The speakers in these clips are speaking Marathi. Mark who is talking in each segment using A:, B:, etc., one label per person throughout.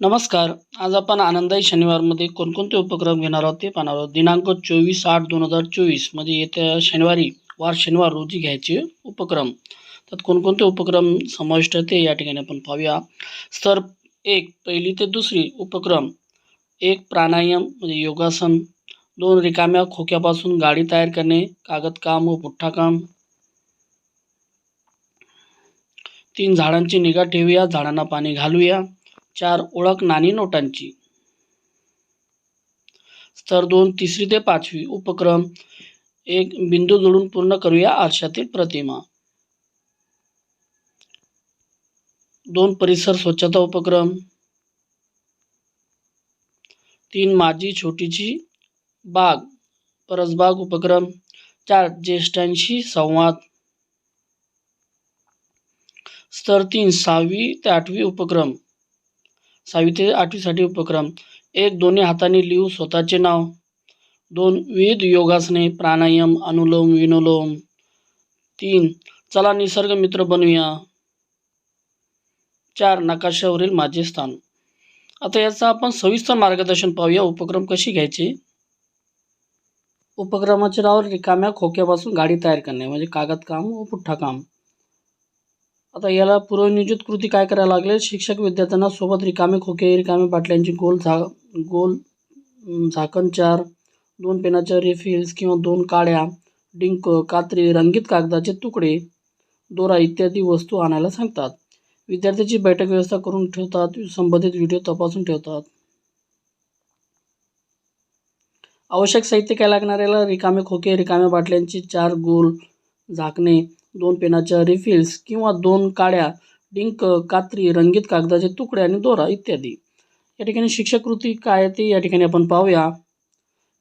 A: नमस्कार. आज आपण आनंदाई शनिवारमध्ये कोणकोणते उपक्रम घेणार आहोत ते पाहणार आहोत. दिनांक चोवीस आठ दोन हजार चोवीस म्हणजे येत्या शनिवारी वार शनिवार रोजी घ्यायचे उपक्रम. त्यात कोणकोणते उपक्रम समाविष्ट ते या ठिकाणी आपण पाहूया. स्तर एक पहिली ते दुसरी उपक्रम. एक प्राणायाम म्हणजे योगासन. दोन रिकाम्या खोक्यापासून गाडी तयार करणे कागदकाम व पुठ्ठा काम. तीन झाडांची निगा ठेवूया झाडांना पाणी घालूया. चार ओळख नाणी नोटांची. स्तर दोन तिसरी ते पाचवी उपक्रम एक बिंदू जोडून पूर्ण करूया आरशातील प्रतिमा. दोन परिसर स्वच्छता उपक्रम. तीन माझी छोटीची बाग परसबाग उपक्रम. चार ज्येष्ठांशी संवाद. स्तर तीन सहावी ते आठवी उपक्रम. सहावी ते आठवीसाठी उपक्रम. एक दोन्ही हाताने लिहू स्वतःचे नाव. दोन विविध योगासने प्राणायाम अनुलोम विनुलोम. तीन चला निसर्ग मित्र बनूया. चार नकाशावरील माझे स्थान. आता याचं आपण सविस्तर मार्गदर्शन पाहूया. उपक्रम कशी घ्यायचे? उपक्रमाचे नाव रिकाम्या खोक्यापासून गाडी तयार करणे म्हणजे कागद काम व पुठ्ठा काम. आता याला पूर्वनियोजित कृती काय करायला लागले? शिक्षक विद्यार्थ्यांना सोबत रिकामे खोके रिकामे बाटल्यांची गोल झा गोल झाकण चार दोन पेनाच्या रिफिल्स किंवा दोन काड्या डिंक कात्री रंगीत कागदाचे तुकडे दोरा इत्यादी वस्तू आणायला सांगतात. विद्यार्थ्याची बैठक व्यवस्था करून ठेवतात संबंधित व्हिडिओ तपासून ठेवतात. आवश्यक साहित्य काय लागणार याला रिकामे खोके रिकाम्या बाटल्यांची चार गोल झाकणे दोन पेनाच्या रिफिल्स किंवा दोन काड्या डिंक कात्री रंगीत कागदाचे तुकडे आणि दोरा इत्यादी. या ठिकाणी शिक्षक कृती काय ते या ठिकाणी आपण पाहूया.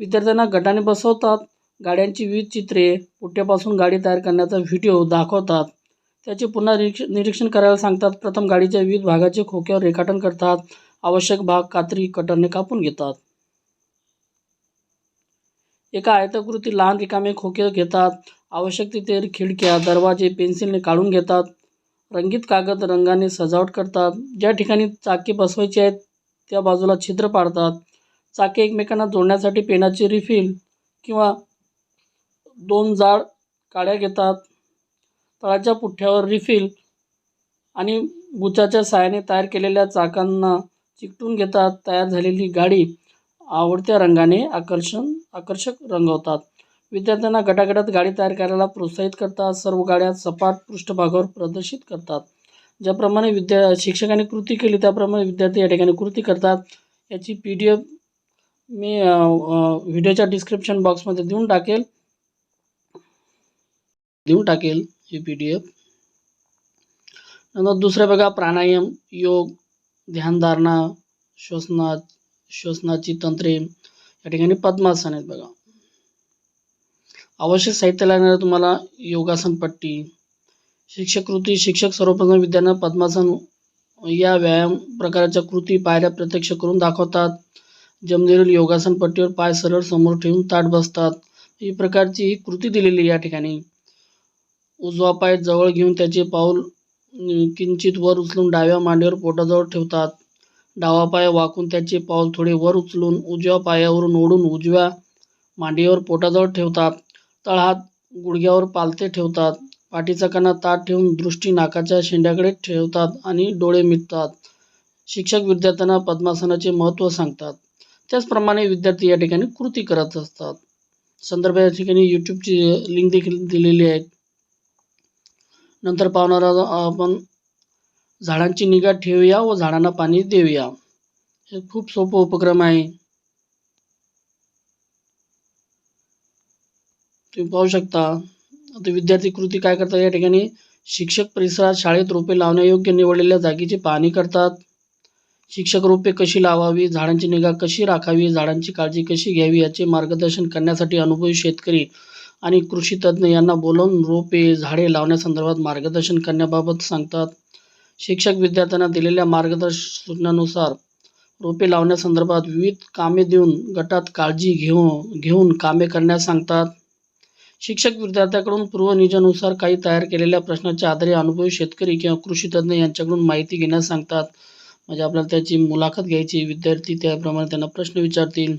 A: विद्यार्थ्यांना गटाने बसवतात गाड्यांची विविध चित्रे पुट्ट्यापासून गाडी तयार करण्याचा व्हिडिओ दाखवतात. त्याचे पुन्हा निरीक्षण करायला सांगतात. प्रथम गाडीच्या विविध भागाचे खोक्यावर रेखाटन करतात. आवश्यक भाग कात्री कटरने कापून घेतात. एका आयताकृती लहान रिकामे खोके घेतात. आवश्यक तिथे खिडक्या दरवाजे पेन्सिलने काढून घेतात. रंगीत कागद रंगाने सजावट करतात. ज्या ठिकाणी चाके बसवायचे आहेत त्या बाजूला छिद्र पाडतात. चाके एकमेकांना जोडण्यासाठी पेनाची रिफिल किंवा दोन जाड काड्या घेतात. तळाच्या पुठ्ठ्यावर रिफिल आणि बुचाच्या साहाय्याने तयार केलेल्या चाकांना चिकटून घेतात. तयार झालेली गाडी आवडत्या रंगाने आकर्षण आकर्षक रंगवतात. विद्यार्थ्यांना गटागटात गाडी तयार करायला प्रोत्साहित करतात. सर्व गाड्या सपाट पृष्ठभागावर प्रदर्शित करतात. ज्याप्रमाणे विद्या शिक्षकांनी कृती केली त्याप्रमाणे विद्यार्थी या ठिकाणी कृती करतात. याची पी डी एफ मी व्हिडिओच्या डिस्क्रिप्शन बॉक्समध्ये देऊन टाकेल. देऊन टाकेल ही पी डी एफ नंतर दुसरं बघा प्राणायाम योग ध्यानधारणा श्वसना श्वसनाची तंत्रे. या ठिकाणी पद्मासन आहेत बघा. आवश्यक साहित्य लागणार तुम्हाला योगासन पट्टी शिक्षक कृती शिक्षक सर्वप्रथम विद्यार्थ्यांना पद्मासन या व्यायाम प्रकारच्या कृती पायऱ्या प्रत्यक्ष करून दाखवतात. जमिनीवरील योगासन पट्टीवर पाय सरळ समोर ठेवून ताट बसतात. ही प्रकारची ही कृती दिलेली या ठिकाणी. उजवा पाय जवळ घेऊन त्याचे पाऊल किंचित वर उचलून डाव्या मांडीवर पोटाजवळ ठेवतात. डावा पाय वाकून त्याचे पाऊल थोडे वर उचलून उजव्या पायावरून ओढून उजव्या मांडीवर पोटाजवळ ठेवतात. तळहात गुडघ्यावर पालथे ठेवतात. पाठीचा कणा ताट ठेवून दृष्टी नाकाच्या शेंड्याकडे ठेवतात आणि डोळे मिटतात. शिक्षक विद्यार्थ्यांना पद्मासनाचे महत्त्व सांगतात. त्याचप्रमाणे विद्यार्थी या ठिकाणी कृती करत असतात. संदर्भ या ठिकाणी यूट्यूबची लिंक देखील दिलेली आहे. नंतर पाहणार आपण झाडांची निगा ठेवूया व झाडांना पाणी देऊया. हे खूप सोपं उपक्रम आहे. तुम्ही पाहू शकता. आता विद्यार्थी कृती काय करतात? या ठिकाणी शिक्षक परिसरात शाळेत रोपे लावण्यायोग्य निवडलेल्या जागेची पाहणी करतात. शिक्षक रोपे कशी लावावी? झाडांची निगा कशी राखावी? झाडांची काळजी कशी घ्यावी? याचे मार्गदर्शन करण्यासाठी अनुभवी शेतकरी आणि कृषी तज्ज्ञ यांना बोलावून रोपे झाडे लावण्यासंदर्भात मार्गदर्शन करण्याबाबत सांगतात. शिक्षक विद्यार्थ्यांना दिलेल्या मार्गदर्शन सूचनानुसार रोपे लावण्यासंदर्भात विविध कामे देऊन गटात काळजी घेऊन घेऊन कामे करण्यास सांगतात. शिक्षक विद्यार्थ्याकडून पूर्वनियोजनानुसार काही तयार केलेल्या प्रश्नाच्या आधारे अनुभवी शेतकरी किंवा कृषी तज्ज्ञ यांच्याकडून माहिती घेण्यास सांगतात. म्हणजे आपल्याला त्याची मुलाखत घ्यायची विद्यार्थी त्याप्रमाणे त्यांना प्रश्न विचारतील.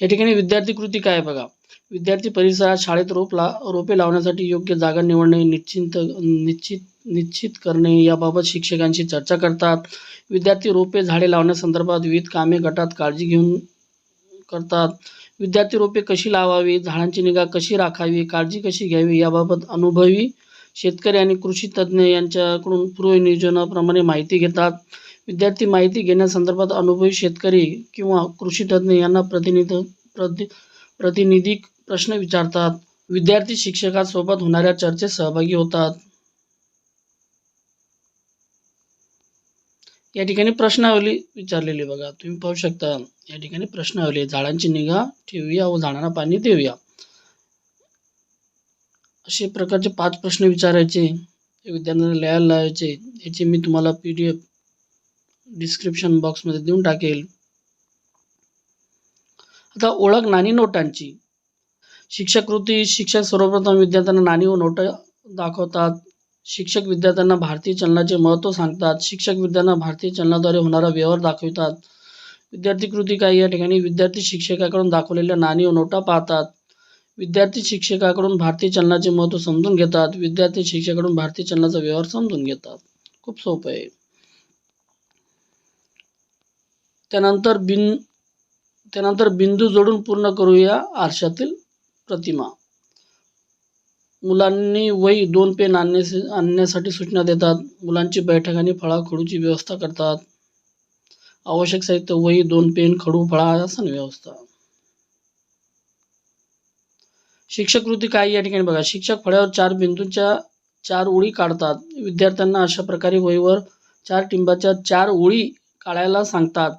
A: या ठिकाणी विद्यार्थी कृती काय बघा. विद्यार्थी परिसरात शाळेत रोप ला रोपे लावण्यासाठी योग्य जागा निवडणे निश्चिंत निश्चित निश्चित करणे याबाबत शिक्षकांशी चर्चा करतात. विद्यार्थी रोपे झाडे लावण्यासंदर्भात विविध कामे गटात काळजी घेऊन करतात. विद्यार्थी रोपे कशी लावावी झाडांची निगा कशी राखावी काळजी कशी घ्यावी याबाबत अनुभवी शेतकरी आणि कृषी तज्ज्ञ यांच्याकडून पूर्वनियोजनाप्रमाणे माहिती घेतात. विद्यार्थी माहिती घेण्यासंदर्भात अनुभवी शेतकरी किंवा कृषी तज्ज्ञ यांना प्रतिनिध प्रति प्रतिनिधिक प्रश्न विचारतात. विद्यार्थी शिक्षकासोबत होणाऱ्या चर्चेत सहभागी होतात. या ठिकाणी प्रश्नावली विचारलेली बघा तुम्ही पाहू शकता. या ठिकाणी प्रश्न आले. झाडांची निगा ठेवूया व झाडांना पाणी देऊया. असे प्रकारचे पाच प्रश्न विचारायचे. विद्यार्थ्यांना लिहायला लावायचे. याची मी तुम्हाला पी डी एफ डिस्क्रिप्शन बॉक्समध्ये देऊन टाकेल. आता ओळख नाणी नोटांची. शिक्षक कृती शिक्षक सर्वप्रथम विद्यार्थ्यांना नाणी व नोट दाखवतात. शिक्षक विद्यार्थ्यांना भारतीय चलनाचे महत्त्व सांगतात. शिक्षक विद्यार्थ्यांना भारतीय चलनाद्वारे होणारा व्यवहार दाखवितात. विद्यार्थी कृती काय या ठिकाणी विद्यार्थी शिक्षकाकडून दाखवलेल्या नाणी व नोटा पाहतात. विद्यार्थी शिक्षकाकडून भारतीय चलनाचे महत्त्व समजून घेतात. विद्यार्थी शिक्षकाकडून भारतीय चलनाचा व्यवहार समजून घेतात. खूप सोपं आहे. त्यानंतर बिन त्यानंतर बिंदू जोडून पूर्ण करूया आरशातील प्रतिमा. मुलांनी वही दोन पेन आणण्यास आणण्यासाठी सूचना देतात. मुलांची बैठक आणि फळा खडूची व्यवस्था करतात. आवश्यक साहित्य वही दोन पेन खडू फळा आसन व्यवस्था. शिक्षक कृती काय या ठिकाणी बघा. शिक्षक फळ्यावर चार बिंदूंच्या चार ओळी काढतात. विद्यार्थ्यांना अशा प्रकारे वहीवर चार टिंबाच्या चार ओळी काढायला सांगतात.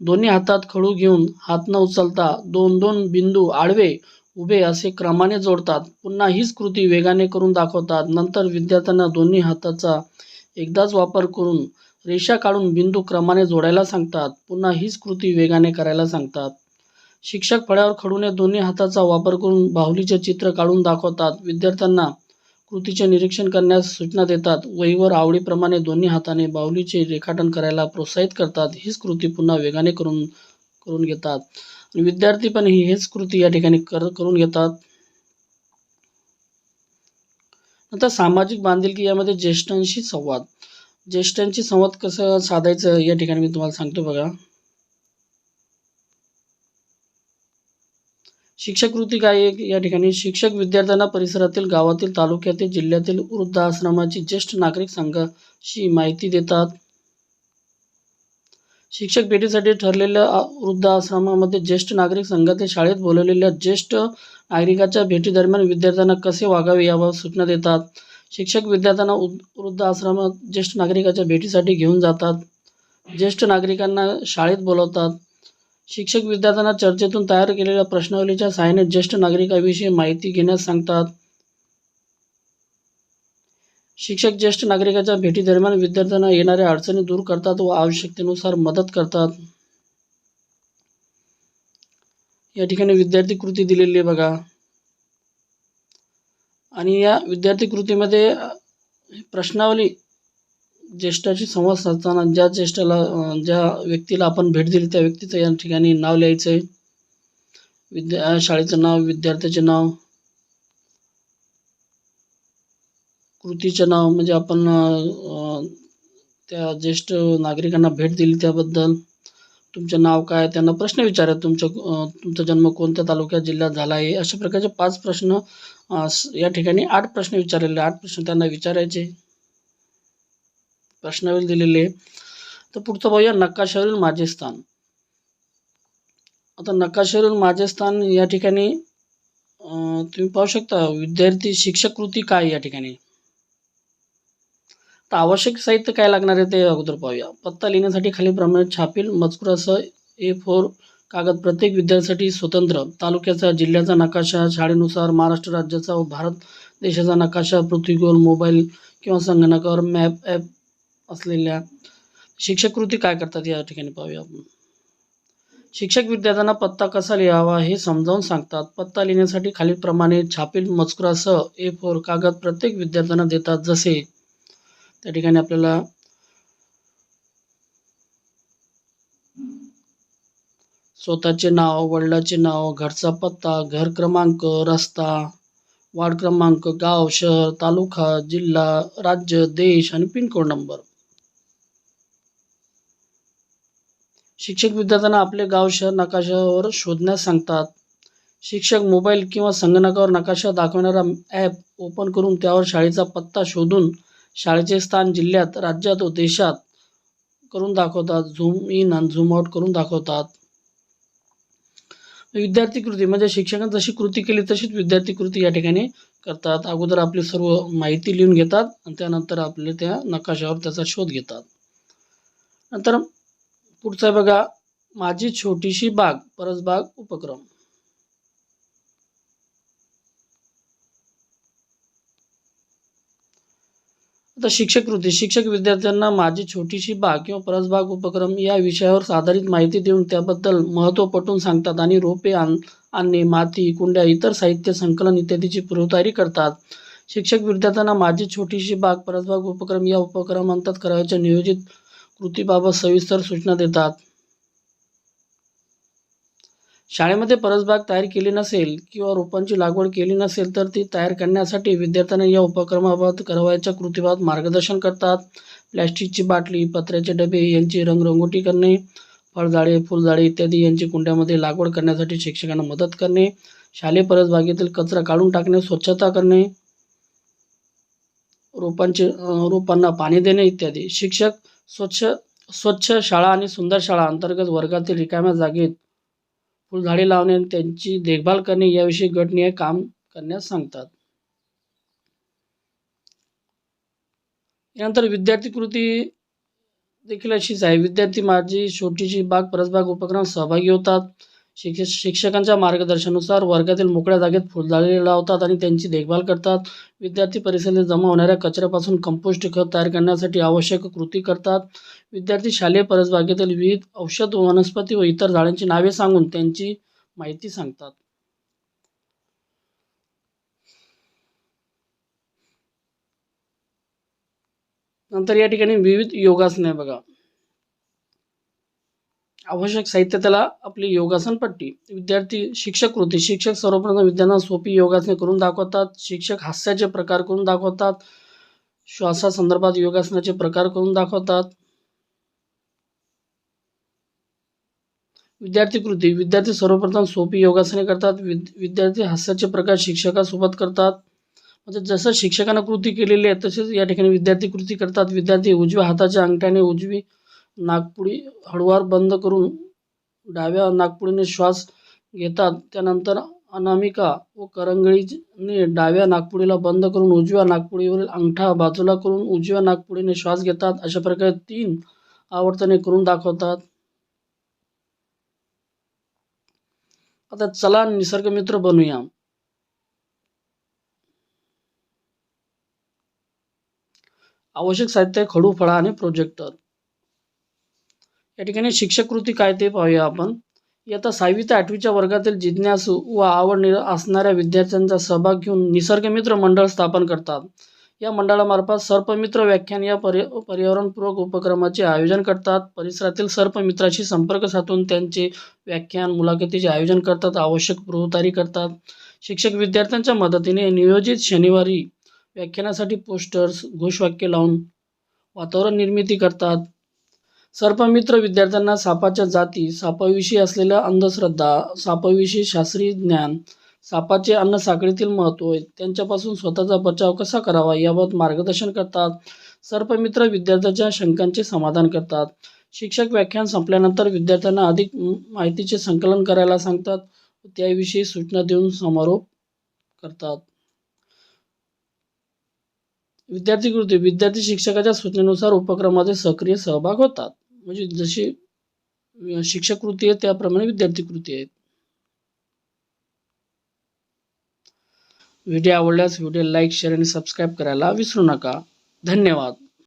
A: दोन्ही हातात खडू घेऊन हात न उचलता दोन दोन बिंदू आडवे उभे असे क्रमाने जोडतात. पुन्हा हीच कृती वेगाने करून दाखवतात. नंतर विद्यार्थ्यांना दोन्ही हाताचा एकदाच वापर करून रेषा काढून बिंदू क्रमाने जोडायला सांगतात. पुन्हा हीच कृती वेगाने करायला सांगतात. शिक्षक फळ्यावर खडूने दोन्ही हाताचा वापर करून बाहुलीचे चित्र काढून दाखवतात. विद्यार्थ्यांना कृतीचे निरीक्षण करण्यास सूचना देतात. वहीवर आवडीप्रमाणे दोन्ही हाताने बाहुलीचे रेखाटन करायला प्रोत्साहित करतात. हीच कृती पुन्हा वेगाने करून करून घेतात. आणि विद्यार्थी पण ही हेच कृती या ठिकाणी कर करून घेतात. नंतर सामाजिक बांधिलकी यामध्ये ज्येष्ठांशी संवाद. ज्येष्ठांशी संवाद कसं साधायचं या ठिकाणी मी तुम्हाला सांगतो बघा. शिक्षक कृती काय या ठिकाणी शिक्षक विद्यार्थ्यांना परिसरातील गावातील तालुक्यातील जिल्ह्यातील वृद्ध आश्रमाची ज्येष्ठ नागरिक संघाशी माहिती देतात. शिक्षक भेटीसाठी ठरलेल्या वृद्ध आश्रमामध्ये ज्येष्ठ नागरिक संघातील शाळेत बोलवलेल्या ज्येष्ठ नागरिकाच्या भेटीदरम्यान विद्यार्थ्यांना कसे वागावे याबाबत सूचना देतात. शिक्षक विद्यार्थ्यांना उद- वृद्धाश्रमात ज्येष्ठ नागरिकाच्या भेटीसाठी घेऊन जातात. ज्येष्ठ नागरिकांना शाळेत बोलवतात. शिक्षक विद्यार्थ्यांना चर्चेतून तयार केलेल्या प्रश्नावलीच्या सहाय्याने ज्येष्ठ नागरिकाविषयी माहिती घेण्यास सांगतात. शिक्षक ज्येष्ठ नागरिकाच्या भेटीदरम्यान विद्यार्थ्यांना येणाऱ्या अडचणी दूर करतात व आवश्यकतेनुसार मदत करतात. या ठिकाणी विद्यार्थी कृती दिलेली आहे बघा. आणि या विद्यार्थी कृतीमध्ये प्रश्नावली ज्येष्ठाशी संवाद साधताना ज्या ज्येष्ठाला ज्या व्यक्तीला आपण भेट दिली त्या व्यक्तीचं या ठिकाणी नाव लिहायचं आहे विद्या शाळेचं नाव विद्यार्थ्याचे नाव कृतीचं नाव म्हणजे आपण त्या ज्येष्ठ नागरिकांना भेट दिली त्याबद्दल. तुमचं नाव काय? त्यांना प्रश्न विचारा. तुमचं तुमचा जन्म कोणत्या तालुक्यात जिल्ह्यात झाला आहे? अशा प्रकारचे पाच प्रश्न या ठिकाणी आठ प्रश्न विचारलेले आठ प्रश्न त्यांना विचारायचे. प्रश्नावली दिलेले आहे. तर पुढचं पाहूया नकाशावरील माझे स्थान. आता नकाशावरील माझे स्थान या ठिकाणी तुम्ही पाहू शकता. विद्यार्थी शिक्षक कृती काय या ठिकाणी? तर आवश्यक साहित्य काय लागणार आहे ते अगोदर पाहूया. पत्ता लिहिण्यासाठी खालीलप्रमाणे छापील मजकुरासह ए फोर कागद प्रत्येक विद्यार्थ्यासाठी स्वतंत्र. तालुक्याचा जिल्ह्याचा नकाशा शाळेनुसार महाराष्ट्र राज्याचा व भारत देशाचा नकाशा पृथ्वीगोल मोबाईल किंवा संगणकावर मॅप ॲप असलेल्या शिक्षक कृती काय करतात या ठिकाणी पाहूया आपण. शिक्षक विद्यार्थ्यांना पत्ता कसा लिहावा हे समजावून सांगतात. पत्ता लिहिण्यासाठी खालीलप्रमाणे छापील मजकुरासह ए फोर कागद प्रत्येक विद्यार्थ्यांना देतात. जसे त्या ठिकाणी आपल्याला स्वतःचे नाव वडिलाचे नाव घरचा पत्ता घर क्रमांक रस्ता वार्ड क्रमांक गाव शहर तालुका जिल्हा राज्य देश आणि पिनकोड नंबर. शिक्षक विद्यार्थ्यांना आपले गाव शहर नकाशावर शोधण्यास सांगतात. शिक्षक मोबाईल किंवा संगणकावर नकाशा दाखवणारा ॲप ओपन करून त्यावर शाळेचा पत्ता शोधून शाळेचे स्थान जिल्ह्यात राज्यात व देशात करून दाखवतात. झूम इन आणि झूम आउट करून दाखवतात. विद्यार्थी कृती म्हणजे शिक्षकांनी जशी कृती केली तशीच विद्यार्थी कृती या ठिकाणी करतात. अगोदर आपली सर्व माहिती लिहून घेतात आणि त्यानंतर आपले त्या नकाशावर त्याचा शोध घेतात. नंतर पुढचं बघा माझी छोटीशी बाग परसबाग उपक्रम. आता शिक्षक कृती शिक्षक विद्यार्थ्यांना माझी छोटीशी बाग किंवा परसबाग उपक्रम या विषयावर आधारित माहिती देऊन त्याबद्दल महत्त्व पटवून सांगतात आणि रोपे आण आणणे माती कुंड्या इतर साहित्य संकलन इत्यादीची पूर्वतयारी करतात. शिक्षक विद्यार्थ्यांना माझी छोटीशी बाग परसबाग उपक्रम या उपक्रमांतर्गत करावयाच्या नियोजित कृतीबाबत सविस्तर सूचना देतात. शाळेमध्ये परसबाग तयार केली नसेल किंवा रोपांची लागवड केली नसेल तर ती तयार करण्यासाठी विद्यार्थ्यांना या उपक्रमाबाबत करावयाच्या कृतीबाबत मार्गदर्शन करतात. प्लॅस्टिकची बाटली पत्र्याचे डबे यांची रंगरंगोटी करणे फळझाडे फुलझाडे इत्यादी यांची कुंड्यामध्ये लागवड करण्यासाठी शिक्षकांना मदत करणे शालेय परसबागेतील कचरा काढून टाकणे स्वच्छता करणे रोपांचे रोपांना पाणी देणे इत्यादी. शिक्षक स्वच्छ स्वच्छ शाळा आणि सुंदर शाळा अंतर्गत वर्गातील रिकाम्या जागेत फुलझाडे लावणे आणि त्यांची देखभाल करणे याविषयी गटनीय काम करण्यास सांगतात. यानंतर विद्यार्थी कृती देखील अशीच आहे. विद्यार्थी माझी छोटीशी बाग परसबाग उपक्रम सहभागी होतात. शिक्ष शिक्षकांच्या मार्गदर्शनानुसार वर्गातील मोकळ्या जागेत फुलझाडे लावतात आणि त्यांची देखभाल करतात. विद्यार्थी परिसरात जमा होणाऱ्या कचऱ्यापासून कंपोस्ट खत तयार करण्यासाठी आवश्यक कृती करतात. विद्यार्थी शालेय परसबागेतील विविध औषध वनस्पती व इतर झाडांची नावे सांगून त्यांची माहिती सांगतात. नंतर या ठिकाणी विविध योगासने आहे बघा. आवश्यक साहित्य त्याला आपली योगासन पट्टी. विद्यार्थी शिक्षक कृती. शिक्षक सर्वप्रथम विद्यार्थ्यांना सोपी योगासने करून दाखवतात. शिक्षक हास्याचे प्रकार करून दाखवतात. श्वासासंदर्भात योगासनाचे प्रकार करून दाखवतात. विद्यार्थी कृती. विद्यार्थी सर्वप्रथम सोपी योगासने करतात. विद विद्यार्थी हास्याचे प्रकार शिक्षकासोबत करतात. म्हणजे जसं शिक्षकांना कृती केलेली आहे तसेच या ठिकाणी विद्यार्थी कृती करतात. विद्यार्थी उजव्या हाताच्या अंगठ्याने उजवी नाकपुडी हळूवार बंद करून डाव्या नाकपुडीने श्वास घेतात. त्यानंतर अनामिका व करंगळीने डाव्या नाकपुडीला बंद करून उजव्या नाकपुडीवरील अंगठा बाजूला करून उजव्या नाकपुडीने श्वास घेतात. अशा प्रकारे तीन आवर्तने करून दाखवतात. आता चला निसर्गमित्र बनूया. आवश्यक साहित्य खडू फळा आणि प्रोजेक्टर या ठिकाणी शिक्षक कृती काय ते पाहूया आपण. इयत्ता सहावी ते आठवीच्या वर्गातील जिज्ञासू व आवड असणाऱ्या विद्यार्थ्यांचा सहभाग घेऊन निसर्गमित्र मंडळ स्थापन करतात. या मंडळामार्फत सर्पमित्र व्याख्यान या पर्य पर्यावरणपूरक उपक्रमाचे आयोजन करतात. परिसरातील सर्पमित्राशी संपर्क साधून त्यांचे व्याख्यान मुलाखतीचे आयोजन करतात. आवश्यक पूर्वतयारी करतात. शिक्षक विद्यार्थ्यांच्या मदतीने नियोजित शनिवारी व्याख्यानासाठी पोस्टर्स घोषवाक्य लावून वातावरण निर्मिती करतात. सर्पमित्र विद्यार्थ्यांना सापाच्या जाती सापाविषयी असलेल्या अंधश्रद्धा सापाविषयी शास्त्रीय ज्ञान सापाचे अन्न साखळीतील महत्त्व त्यांच्यापासून स्वतःचा बचाव कसा करावा याबाबत मार्गदर्शन करतात. सर्पमित्र विद्यार्थ्यांच्या शंकांचे समाधान करतात. शिक्षक व्याख्यान संपल्यानंतर विद्यार्थ्यांना अधिक माहितीचे संकलन करायला सांगतात त्याविषयी सूचना देऊन समारोप करतात. विद्यार्थी कृती विद्यार्थी शिक्षकाच्या सूचनेनुसार उपक्रमामध्ये सक्रिय सहभाग होतात. म्हणजे जशी शिक्षक कृती आहे त्याप्रमाणे विद्यार्थी कृती आहेत. व्हिडिओ आवडल्यास व्हिडिओ लाईक शेअर आणि सबस्क्राईब करायला विसरू नका. धन्यवाद.